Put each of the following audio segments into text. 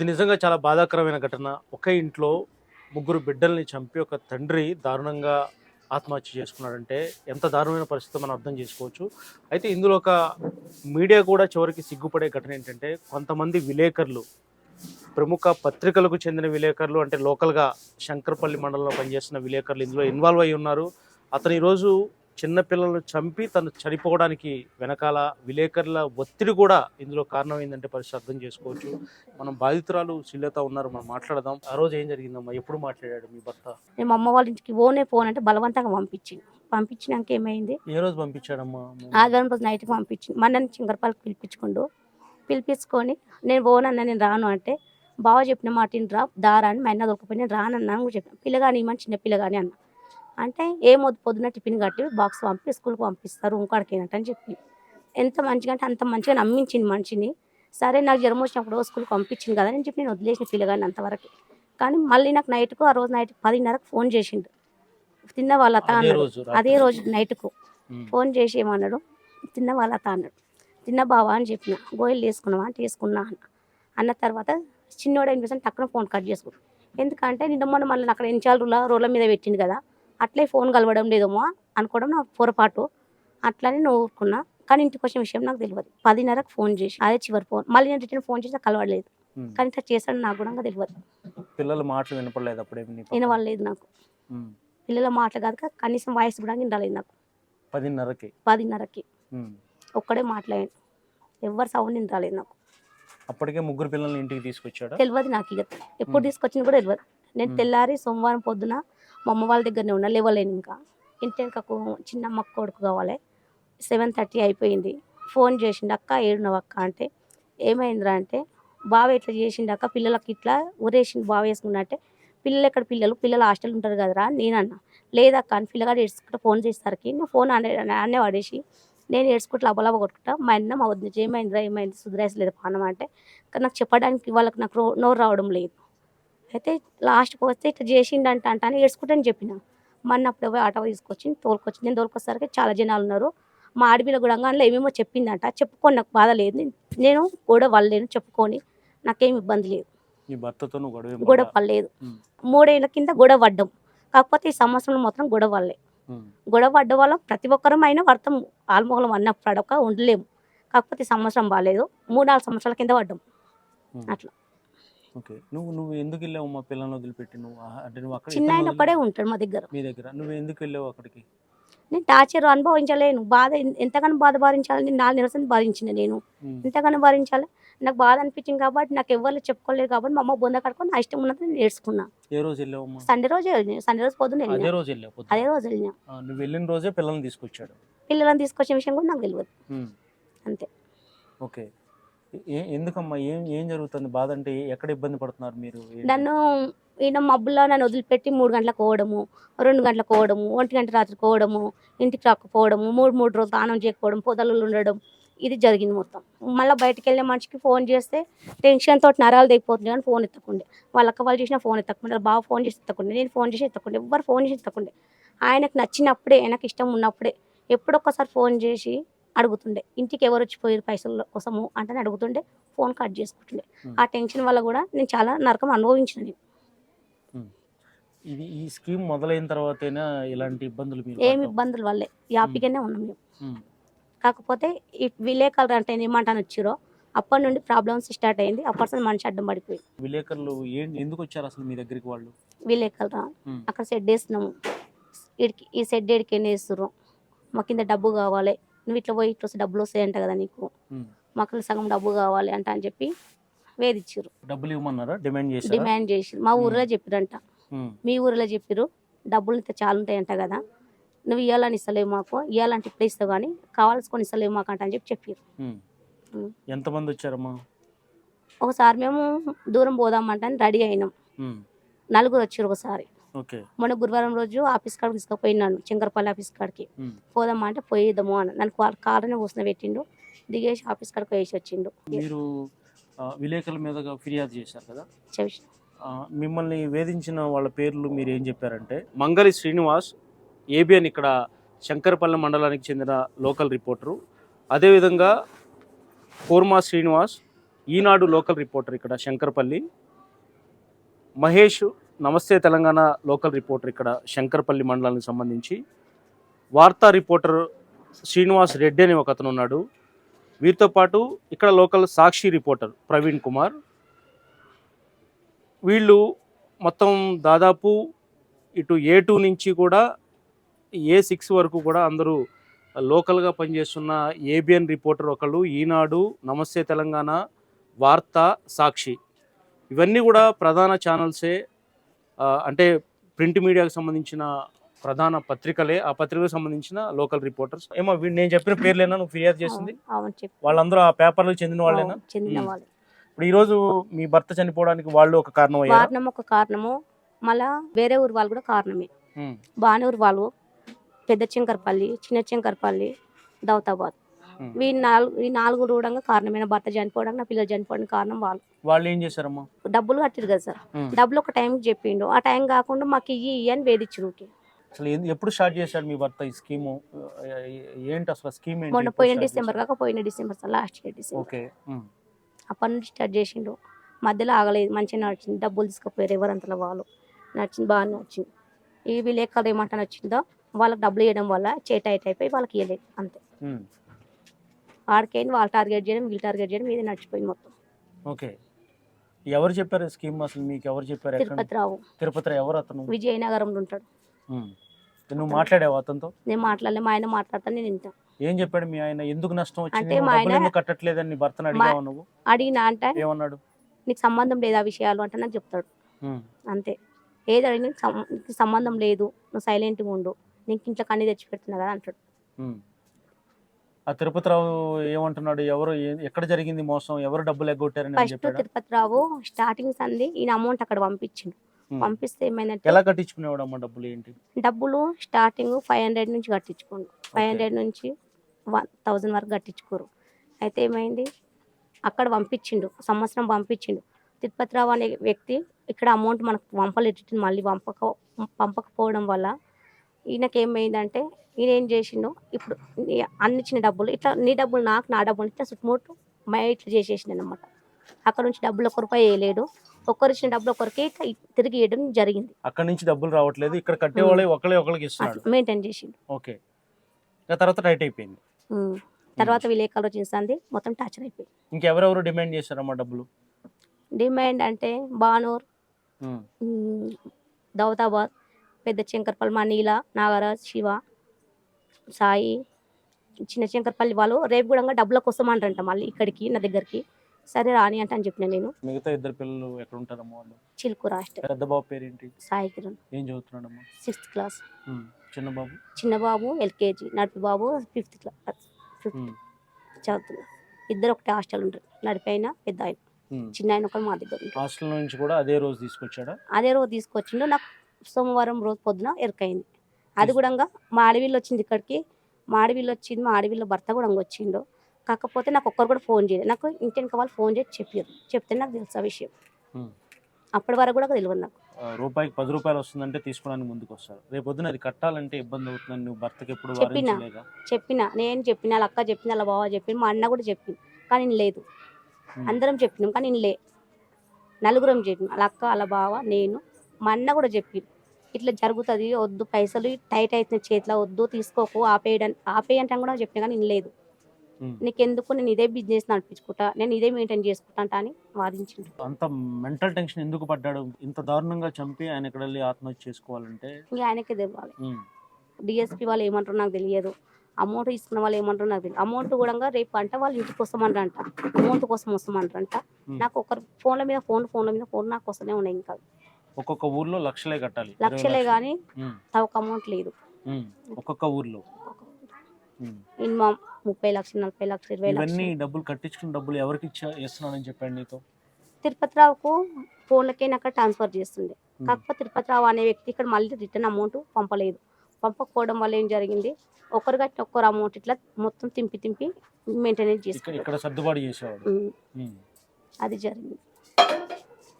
ఇది నిజంగా చాలా బాధాకరమైన ఘటన. ఒకే ఇంట్లో ముగ్గురు బిడ్డల్ని చంపి ఒక తండ్రి దారుణంగా ఆత్మహత్య చేసుకున్నాడంటే ఎంత దారుణమైన పరిస్థితి మనం అర్థం చేసుకోవచ్చు. అయితే ఇందులో ఒక మీడియా కూడా చివరికి సిగ్గుపడే ఘటన ఏంటంటే కొంతమంది విలేకరులు ప్రముఖ పత్రికలకు చెందిన విలేకరులు అంటే లోకల్గా శంకర్పల్లి మండలంలో పనిచేస్తున్న విలేకరులు ఇందులో ఇన్వాల్వ్ అయి ఉన్నారు. అతను ఈరోజు చిన్న పిల్లలను చంపి తను చనిపోవడానికి వెనకాల విలేకరుల ఒత్తిడి కూడా ఇందులో కారణమైందంటే పరిస్థితి అర్థం చేసుకోవచ్చు. మనం బాధితురాలు శ్రీలత ఉన్నారు మనం మాట్లాడదాం. ఆ రోజు ఏం జరిగిందమ్మా? ఎప్పుడు మాట్లాడాడు మీ భర్త? నేను మా అమ్మ వాళ్ళ ఇంటికి పోనే పోనంటే బలవంతంగా పంపించింది. పంపించినాక ఏమైంది? ఏ రోజు పంపించాడమ్మా? ఆదివారం రోజు నైట్కి పంపించింది. మన చింగరపాలకి పిలిపించుకుండు. పిలిపించుకొని నేను పోనన్నా నేను రాను అంటే బావ చెప్పిన మాట రా దారా అని మా అన్న దొరకపోయి నేను రానన్నా చెప్పాను. పిల్లగాని ఇమ్మని చిన్న పిల్లగాని అన్న. అంటే ఏమొద్దు పొద్దున టిఫిన్ కట్టి బాక్స్ పంపి స్కూల్కి పంపిస్తారు ఇంకాడికి అని చెప్పి. ఎంత మంచిగా అంటే అంత మంచిగా నమ్మించింది మనిషిని. సరే నాకు జ్వరం వచ్చినప్పుడు స్కూల్కి పంపించింది కదా అని చెప్పి నేను వదిలేసిన పిల్లగాని అంతవరకు. కానీ మళ్ళీ నాకు నైట్కు ఆ రోజు నైట్ పదిన్నరకు ఫోన్ చేసిండు. తిన్న వాళ్ళ అత్త అదే అన్నాడు. రోజు అదే రోజు నైట్కు. ఫోన్ చేసి ఏమన్నాడు? తిన్న వాళ్ళ అత్త అన్నాడు. తిన్న బావా అని చెప్పిన. గోయలు వేసుకున్నావా అంటే వేసుకున్నా అన్న. అన్న తర్వాత చిన్నోడు ఏం చేసాను టక్కున ఫోన్ కట్ చేసుకున్నాడు. ఎందుకంటే నిన్న మొన్న మళ్ళీ అక్కడ ఎన్నిచాలు రోల మీద పెట్టింది కదా. అట్లే ఫోన్ కలవడం లేదేమో అనుకోవడం నా పొరపాటు. అట్లనే నువ్వు ఊరుకున్నా. కానీ ఇంటికి వచ్చిన విషయం నాకు తెలియదు పదిన్నరకు ఫోన్ చేసి అదే చివరి ఫోన్. మళ్ళీ నేను రిటర్న్ ఫోన్ చేసి కలవడలేదు. కానీ ఇట్లా చేశాడు నాకు కూడా తెలియదు పిల్లల మాటలు వినపడలేదు పక్కన? వినవలేదు నాకు. పిల్లల మాటలు కాదు కనీసం వాయిస్ కూడా వినరాలేదు నాకు. పదిన్నరకి. పదిన్నరకి. ఒక్కడే మాట్లాడాను ఎవరు సౌండ్ వినరాలేదు నాకు. అప్పటికే ముగ్గురు పిల్లల్ని ఇంటికి తీసుకొచ్చాడా? తెలియదు నాకు ఇక. ఎప్పుడు మ్మ్. తీసుకొచ్చింది కూడా తెలియదు నేను. తెల్లారి సోమవారం పొద్దున మా అమ్మ వాళ్ళ దగ్గరనే ఉన్నా లేవలేను ఇంకా. ఇంటి వెనకకు చిన్న అమ్మ కొడుకు కావాలి. సెవెన్ థర్టీ అయిపోయింది. ఫోన్ చేసిండు అక్క ఏడునవ అక్క? అంటే ఏమైందిరా? అంటే బావ ఇట్లా చేసిండు అక్క? పిల్లలకి ఇట్లా ఊరేసిండు బావ వేసుకున్నా అంటే పిల్లలు ఎక్కడ పిల్లలు? పిల్లలు హాస్టల్ ఉంటారు కదరా? నేనన్నా లేదక్క అని పిల్లగాడు ఏడ్చుకుంటా ఫోన్ చేసేసరికి నేను ఫోన్ అనే అన్నే పడేసి నేను ఏడ్చుకుంటా లబలబ కొట్టుకుంటా మా అన్న మా వద్ద ఏమైందిరా ఏమైంది? సుధరేసలేదు పానం అంటే కానీ నాకు చెప్పడానికి వాళ్ళకి నాకు నోరు రావడం లేదు. అయితే లాస్ట్కి వస్తే ఇట్లా చేసిండంట అంట అని ఏడ్చుకుంటాను చెప్పిన. మన అప్పుడు పోయి ఆటో తీసుకొచ్చి తోలుకొచ్చి నేను తోలుకొసరికి చాలా జనాలు ఉన్నారు. మా ఆడపిల్ల కూడా అందులో ఏమేమో చెప్పిందంట. చెప్పుకొని నాకు బాధ లేదు. నేను గొడవ పడలేను చెప్పుకొని. నాకేం ఇబ్బంది లేదు. గొడవ? పడలేదు. మూడేళ్ళ కింద గొడవ పడ్డాం. కాకపోతే ఈ సంవత్సరంలో మాత్రం గొడవ పడలే. గొడవ పడ్డ వల్ల ప్రతి ఒక్కరం అయినా వర్తం ఆల్మోహలం అన్నప్పుడు పడక ఉండలేము. కాకపోతే ఈ సంవత్సరం బాగాలేదు మూడు నాలుగు సంవత్సరాల కింద పడ్డాం. అట్లా. ఓకే. నువ్వు నువ్వు ఎందుకు వెళ్ళావు మా పిల్లల్ని వదిలిపెట్టి నువ్వు? అంటే నువ్వు అక్కడ చిన్న ఆయన ఒక్కడే ఉంటాడు మా దగ్గర. మీ దగ్గర. నువ్వు ఎందుకు వెళ్ళావు అక్కడికి? నేను టార్చర్ అనుభవించలేను. బాధ ఎంతగానో బాధ భరించాలని నాలుగు నిరసన భరించిన నేను. ఎంతగానో భరించాలి. నాకు బాధ అనిపించింది కాబట్టి నాకు ఎవరు చెప్పుకోలేదు కాబట్టి మా అమ్మ బొంద కట్టుకొని నా ఇష్టం ఉన్నది నేను నేర్చుకున్నా ఏ రోజు వెళ్ళావమ్మా సండే రోజే సండే రోజు పొద్దున్న అదే రోజు వెళ్ళావు. అదే రోజు వెళ్ళిన. నువ్వు వెళ్ళిన రోజే పిల్లల్ని తీసుకొచ్చాడు? పిల్లలను తీసుకొచ్చే విషయం కూడా నాకు తెలియదు. అంతే. ఓకే. ఎందుకమ్మా? ఏం ఏం జరుగుతుంది? బాధ అంటే ఎక్కడ ఇబ్బంది పడుతున్నారు మీరు? నన్ను ఈయన మబ్బులో నన్ను వదిలిపెట్టి మూడు గంటలకు పోవడము రెండు గంటలకు పోవడము ఒంటి గంట రాత్రి పోవడము ఇంటికి రాకపోవడము మూడు మూడు రోజులు దానం చేయకపోవడం పొదలు ఉండడం ఇది జరిగింది మొత్తం. మళ్ళీ బయటకు వెళ్ళే మనిషికి ఫోన్ చేస్తే టెన్షన్ తోటి నరాలు దిగిపోతుంది కానీ ఫోన్ ఎత్తకుండే. వాళ్ళ అక్క వాళ్ళు చేసిన ఫోన్ ఎత్తకుండా బాగా ఫోన్ చేసి ఎత్తకుండే నేను ఫోన్ చేసి ఎత్తకుండే ఎవ్వరు ఫోన్ చేసి ఎత్తకుండే. ఆయనకు నచ్చినప్పుడే ఆయనకు ఇష్టం ఉన్నప్పుడే ఎప్పుడొక్కసారి ఫోన్ చేసి అడుగుతుండే. ఇంటికి ఎవరు వచ్చిపోయారు పైసల కోసము అంటే అడుగుతుండే. Phone cut చేసుకుంటుండే. ఆ టెన్షన్ వల్ల కూడా నేను చాలా నరకం అనుభవించిన నేను. ఇది ఈ స్కీమ్ మొదలైన తర్వాతైనా ఇలాంటి ఇబ్బందులు ఏమి? ఇబ్బందులు వల్లే. హ్యాపీగానే ఉన్నాం మేము. కాకపోతే ఈ విలేకరులు అంటే ఏమంటాను వచ్చిరో అప్పటి నుండి ప్రాబ్లమ్స్ స్టార్ట్ అయింది. అప్పటి నుంచి మనిషి అడ్డం పడిపోయింది. విలేకరులు ఎందుకు వచ్చారు అసలు మీ దగ్గరికి వాళ్ళు? విలేకరులు ఉమ్. అక్కడ వేస్తున్నాము ఈడికి ఈ ఏడికి ఎన్ని వేస్తుర్రు మా కింద డబ్బు కావాలి. నువ్వు ఇట్లా పోయి ఇట్లా వస్తే డబ్బులు వస్తాయంట కదా నీకు. మాకు సగం డబ్బు కావాలి అంట అని చెప్పి వేధిచ్చిర్రు. డబ్బులు ఇవ్వమన్నారా? డిమాండ్ చేశారా? డిమాండ్ చేసి మా ఊర్లో చెప్పిరంట. మీ ఊరిలో చెప్పిర్రు డబ్బులు ఇంత చాలా ఉంటాయంట కదా. నువ్వు ఇవ్వాలని ఇస్తలేవు మాకు ఇవ్వాలంటే ఇప్పుడు ఇస్తావు కానీ కావాల్సుకొని ఇస్తలేవు మాకు అంట అని చెప్పి చెప్పారు. ఎంతమంది వచ్చారమ్మా? ఒకసారి మేము దూరం పోదామంటే రెడీ అయినాం. నలుగురు వచ్చారు ఒకసారి. మొన్న గురువారం రోజు ఆఫీస్ కాడికి తీసుకుపోయినాను చింకరపల్లి ఆఫీస్ కాడికి. పోదామా అంటే పోయేద్దాము అని నన్ను కారునే కూర్చుని పెట్టిండు. దిగేసి ఆఫీస్ కాడికి వేసి వచ్చిండు. మీరు విలేకరుల మీద ఫిర్యాదు చేశారు కదా? మిమ్మల్ని వేధించిన వాళ్ళ పేర్లు మీరు ఏం చెప్పారంటే? మంగళి శ్రీనివాస్ ఏబిఎన్ ఇక్కడ శంకరపల్లి మండలానికి చెందిన లోకల్ రిపోర్టరు. అదేవిధంగా కూర్మా శ్రీనివాస్ ఈనాడు లోకల్ రిపోర్టర్ ఇక్కడ శంకర్పల్లి. మహేష్ నమస్తే తెలంగాణ లోకల్ రిపోర్టర్ ఇక్కడ శంకర్పల్లి మండలానికి సంబంధించి. వార్తా రిపోర్టర్ శ్రీనివాస్ రెడ్డి అని ఒక అతను ఉన్నాడు. వీరితో పాటు ఇక్కడ లోకల్ సాక్షి రిపోర్టర్ ప్రవీణ్ కుమార్. వీళ్ళు మొత్తం దాదాపు ఇటు ఏ టూ నుంచి కూడా ఏ సిక్స్ వరకు కూడా అందరూ లోకల్గా పనిచేస్తున్న ఏబిఎన్ రిపోర్టర్ ఒకళ్ళు ఈనాడు నమస్తే తెలంగాణ వార్త సాక్షి. ఇవన్నీ కూడా ప్రధాన ఛానల్సే. అంటే ప్రింట్ మీడియాకు సంబంధించిన ప్రధాన పత్రికలే ఆ పత్రికలకు సంబంధించిన లోకల్ రిపోర్టర్స్. ఏమో నేను చెప్పిన పేర్లేనా? నువ్వు ఫిర్యాదు చేసింది? అవును, అవును చెప్పి. వాళ్ళందరూ ఆ పేపర్లకు చెందిన వాళ్ళేనా? చెందిన. వాళ్ళు. ఇప్పుడు ఈ రోజు మీ భర్త చనిపోవడానికి వాళ్ళు ఒక కారణం అయ్యారు కారణం ఒక కారణము. మళ్ళా వేరే ఊరు వాళ్ళు కూడా కారణమే. బానూరు వాళ్ళు. పెద్ద శంకర్పల్లి చిన్న శంకర్పల్లి దౌతాబాద్. ఈ నాలుగు ఈ నాలుగు కూడా కారణమైన భర్త చనిపోవడానికి నా పిల్లలు చనిపోవడానికి కారణం వాళ్ళు. వాళ్ళు ఏం చేశారమ్మా? డబ్బులు కట్టిరు కదా సార్. డబ్బులు ఒక టైంకి చెప్పిండు. ఆ టైం కాకుండా మాకు ఇయ్యి ఇయ్యి అని వేధించు అసలు ఎప్పుడు స్టార్ట్ చేశాడు మీ భర్త ఈ స్కీము? ఏంటి అసలు స్కీమ్ ఏంటి? మొన్న పోయిన డిసెంబర్? కాక పోయిన December sir last year December. Okay. అప్పటి నుంచి స్టార్ట్ చేసిండు. మధ్యలో ఆగలేదు మంచిగా నడిచింది. డబ్బులు తీసుకుపోయారు ఎవరంతలో వాళ్ళు. నడిచింది బాగా నడిచింది. ఈ వీళ్ళు ఎక్కడ ఏమంటాను వచ్చిందో వాళ్ళకి డబ్బులు ఇవ్వడం వల్ల చే టైట్ అయిపోయి వాళ్ళకి ఇవ్వలేదు అంతే. ఆడికైనా వాళ్ళు టార్గెట్ చేయడం వీళ్ళు టార్గెట్ చేయడం ఇది నడిచిపోయింది మొత్తం. ఓకే. ఎవరు చెప్పారు స్కీమ్ అసలు? మీకు ఎవరు చెప్పారు తిరుపతి రావు తిరుపతి ఎవరు అతను? విజయనగరంలో ఉంటాడు. నువ్వు మాట్లాడావు అతనితో? నేను మాట్లాడలే మా ఆయన మాట్లాడతాను నేను ఇంత ఏం చెప్పాడు మీ ఆయన? ఎందుకు నష్టం వచ్చింది? అంటే నువ్వు మా డబ్బులు కట్టట్లేదని భర్తను అడిగావు నువ్వు? అడిగినా అంటే ఏమన్నాడు? నీకు సంబంధం లేదు ఆ విషయాలు అంటే నాకు చెప్తాడు. అంతే. ఏది అడిగినా నీకు సంబంధం లేదు నువ్వు సైలెంట్గా ఉండు నీకు ఇంట్లో కన్నీ తెచ్చి పెడుతున్నా కదా అంటాడు. ఆ తిరుపతిరావు ఏమంటున్నాడు? ఎవరు ఏ- ఎక్కడ జరిగింది మోసం? ఎవరు డబ్బులు ఎగ్గొట్టారని అని ఫస్ట్ చెప్పాడు? తిరుపతి రావు స్టార్టింగ్ సంది ఈయన అమౌంట్ అక్కడ పంపించిండు. పంపిస్తే ఏమైందంటే ఎలా కట్టించుకునేవాడు అమ్మ డబ్బులు ఏంటి? డబ్బులు స్టార్టింగ్ ఫైవ్ హండ్రెడ్ నుంచి కట్టించుకోండు. ఫైవ్. హండ్రెడ్ నుంచి వన్ థౌజండ్ వరకు కట్టించుకోరు. అయితే ఏమైంది? అక్కడ పంపించిండు సంవత్సరం పంపించిండు. తిరుపతిరావు అనే వ్యక్తి ఇక్కడ అమౌంట్ మనకు పంపలేదు మళ్ళీ పంపక పంపకపోవడం వల్ల ఈయనకి ఏమైందంటే ఈయన ఏం చేసిండు? ఇప్పుడు నీ- అన్ని ఇచ్చిన డబ్బులు ఇట్లా నీ డబ్బులు నాకు నా డబ్బులు ఇట్లా చుట్టుముట్టు మై ఇట్లా చేసేసిండు అనమాట అక్కడ నుంచి డబ్బులు ఒక్క రూపాయి వేయలేడు ఒక్కరు ఇచ్చిన డబ్బులు ఒకరికి తిరిగి ఇవ్వడం జరిగింది. అక్కడ నుంచి డబ్బులు రావట్లేదు. ఇక్కడ కట్టేవాళ్ళే ఒకళ్ళే ఒకళ్ళకి ఇస్తున్నాడు. మెయింటైన్ చేసిండు. ఓకే. తర్వాత టైట్ అయిపోయింది. తర్వాత విలేకరులు వచ్చింది. మొత్తం టార్చర్ అయిపోయింది. ఇంకెవరెవరు డిమాండ్ చేశారమ్మా డబ్బులు? డిమాండ్ అంటే బానూర్ దౌతాబాద్ పెద్ద శంకర్పల్లి మా నీల నాగరాజ్ శివ సాయి చిన్న శంకర్పల్లి వాళ్ళు రేపు కూడా డబ్బుల కోసం అంటారంట మళ్ళీ ఇక్కడికి నా దగ్గరికి. సరే రాని అంటే అని చెప్పిన నేను. మిగతా ఇద్దరు పిల్లలు ఎక్కడ ఉంటారమ్మా వాళ్ళు? చిలుకు రాష్ట్ర. పెద్ద బాబు పేరేంటి? సాయి కిరణ్. ఏం చదువుతున్నాడమ్మా? Sixth class. చిన్న బాబు? చిన్న బాబు ఎల్కేజీ. నడిపి బాబు ఫిఫ్త్ క్లాస్ ఫిఫ్త్ ఉమ్. చదువుతున్నారు ఇద్దరు ఒకటే హాస్టల్ ఉంటారు నడిపి ఆయన పెద్ద ఆయన. చిన్న ఆయన ఒకరు మా దగ్గర ఉంటారు హాస్టల్ నుంచి కూడా అదే రోజు తీసుకొచ్చాడా? అదే రోజు తీసుకొచ్చిండు. నాకు సోమవారం రోజు పొద్దున ఎరకైంది. అది కూడా మా అడవిలో వచ్చింది ఇక్కడికి. మా అడవిలో వచ్చింది మా అడవిలో భర్త కూడా వచ్చిండు. కాకపోతే నాకు ఒక్కరు కూడా ఫోన్ చేయలేదు నాకు ఇంటికి వాళ్ళు ఫోన్ చేసి చెప్పారు చెప్తే నాకు తెలుసు ఆ విషయం. అప్పటి వరకు కూడా తెలియదు నాకు. రూపాయికి పది రూపాయలు వస్తుందంటే తీసుకోవడానికి ముందుకు వస్తారు. రేపు పొద్దున అది కట్టాలంటే ఇబ్బంది అవుతుందని నువ్వు భర్తకి ఎప్పుడు చెప్పినా. చెప్పిన నేను చెప్పిన వాళ్ళ అక్క చెప్పిన వాళ్ళ బావ చెప్పిన మా అన్న కూడా చెప్పింది కానీ నేను లేదు. అందరం చెప్పినాం కానీ నేను లే నలుగురం చెప్పిన. వాళ్ళ అక్క వాళ్ళ బావ నేను మా అన్న కూడా చెప్పింది ఇట్లా జరుగుతుంది వద్దు పైసలు టైట్ అవుతుంది చేతిలో వద్దు తీసుకోకు ఆపేయడం ఆపేయంటే కూడా చెప్పిన కానీ లేదు. నీకెందుకు నేను ఇదే బిజినెస్ నడిపించుకుంటా నేను ఇదే మెయింటైన్ చేసుకుంటా అని వాదించిండు. అంత మెంటల్ టెన్షన్ ఎందుకు పడ్డాడు? ఇంత దారుణంగా చంపి ఆయన ఇక్కడ వెళ్ళి ఆత్మహత్య చేసుకోవాలంటే? ఇంకా ఆయనకే తెలియాలి. డిఎస్పీ వాళ్ళు ఏమంటారో నాకు తెలియదు. అమౌంట్ తీసుకున్న వాళ్ళు ఏమంటారో నాకు తెలియదు. అమౌంట్ కూడా రేపు అంటే వాళ్ళు ఇంటికి వస్తామంటారంట. అమౌంట్ కోసం వస్తామంటారంట. నాకు ఒకరు ఫోన్ల మీద ఫోన్ ఫోన్ల మీద ఫోన్ నాకు వస్తూనే ఉన్నాయి ఇంకా. ఒక్కొక్క ఊర్లో లక్షలే కట్టాలి లక్షలే. కానీ. తవక అమౌంట్ లేదు. ఒక్కొక్క ఊర్లో. మినిమం ముప్పై లక్షలు నలభై లక్షలు ఇరవై ఇవన్నీ లక్షలు డబ్బులు కట్టించుకున్న డబ్బులు ఎవరికి ఇస్తున్నానని చెప్పాడు నీతో తిరుపతి రావుకు ఫోన్లకే నాకు ట్రాన్స్ఫర్ చేస్తుండే. కాకపోతే తిరుపతి రావు అనే వ్యక్తి ఇక్కడ మళ్ళీ రిటర్న్ అమౌంట్ పంపలేదు పంపకపోవడం వల్ల ఏం జరిగింది ఒకరు కట్టిన ఒక్కరు అమౌంట్ ఇట్లా మొత్తం తింపి తింపి మెయింటెనెన్స్ చేసుకుంటారు ఇక్కడ సర్దుబాటు చేసేవాడు. అది జరిగింది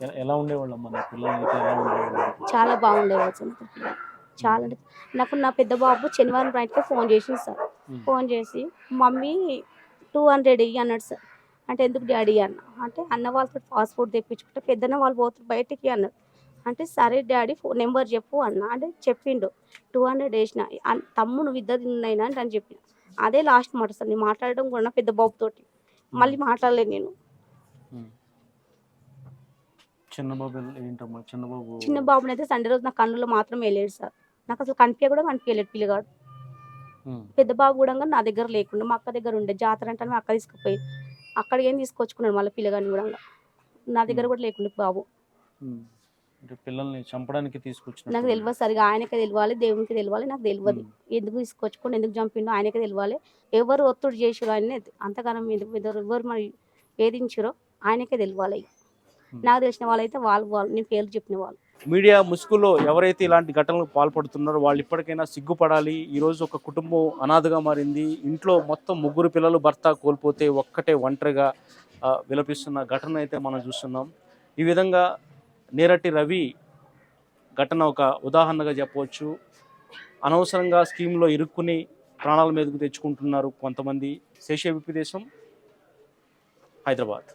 ఎలా ఉండేవాళ్ళు అమ్మా నా పిల్లలు నీతో ఎలా ఉండేవాళ్ళు? చాలా బాగుండేవాళ్ళు సార్. చాలా అంటే నాకు నా పెద్ద బాబు శనివారం నైట్కే ఫోన్ చేసింది సార్. ఫోన్ చేసి మమ్మీ టూ హండ్రెడ్ ఇయ్యి అన్నాడు సార్. అంటే ఎందుకు డాడీ అన్న. అంటే అన్న వాళ్ళతో పాస్పోర్ట్ తెప్పించుకుంటే పెద్దన్న వాళ్ళు పోతారు బయటికి అన్నారు అంటే సరే డాడీ ఫోన్ నెంబర్ చెప్పు అన్న. అంటే చెప్పిండు టూ హండ్రెడ్ వేసిన అన్- తమ్ము నువ్వు ఇద్దరు ఉన్నాయినా అంటే అని చెప్పిన. అదే లాస్ట్ మాట సార్. నేను మాట్లాడడం కూడా పెద్ద బాబుతోటి. మళ్ళీ మాట్లాడలేదు నేను. చిన్నబాబు ఎల్- ఏంటమ్మా? చిన్నబాబు చిన్న బాబుని అయితే సండే రోజు నా కన్నులో మాత్రం వెళ్ళాడు సార్. నాకు అసలు కనిపించ కూడా కనిపించలేడు పిల్లగాడు పెద్ద బాబు కూడా నా దగ్గర లేకుండా మా అక్క దగ్గర ఉండే జాతర అంటే మా అక్క తీసుకుపోయి అక్కడికి ఏం తీసుకొచ్చుకున్నాడు మళ్ళీ పిల్లగాని కూడా నా దగ్గర కూడా లేకుండా బాబు. పిల్లల్ని చంపడానికి తీసుకొచ్చిన నాకు తెలియదు సరిగా ఆయనకే తెలియాలి దేవునికి తెలియాలి నాకు తెలియదు ఎందుకు తీసుకొచ్చుకొని ఎందుకు చంపిండో ఆయనకే తెలియాలి ఎవరు ఒత్తిడి చేసిరో ఆయన అంతగానం ఎందుకు ఎవరు ఎవరు మరి వేధించారో ఆయనకే తెలియాలి నాకు తెలిసిన వాళ్ళైతే వాళ్ళు వాళ్ళు నేను పేర్లు చెప్పిన వాళ్ళు. మీడియా ముసుగులో ఎవరైతే ఇలాంటి ఘటనలకు పాల్పడుతున్నారో వాళ్ళు ఇప్పటికైనా సిగ్గుపడాలి. ఈరోజు ఒక కుటుంబం అనాథగా మారింది. ఇంట్లో మొత్తం ముగ్గురు పిల్లలు భర్త కోల్పోతే ఒక్కటే ఒంటరిగా విలపిస్తున్న ఘటన అయితే మనం చూస్తున్నాం. ఈ విధంగా నేరటి రవి ఘటన ఒక ఉదాహరణగా చెప్పవచ్చు. అనవసరంగా స్కీమ్లో ఇరుక్కుని ప్రాణాల మీదకు తెచ్చుకుంటున్నారు కొంతమంది. శేష దేశం హైదరాబాద్.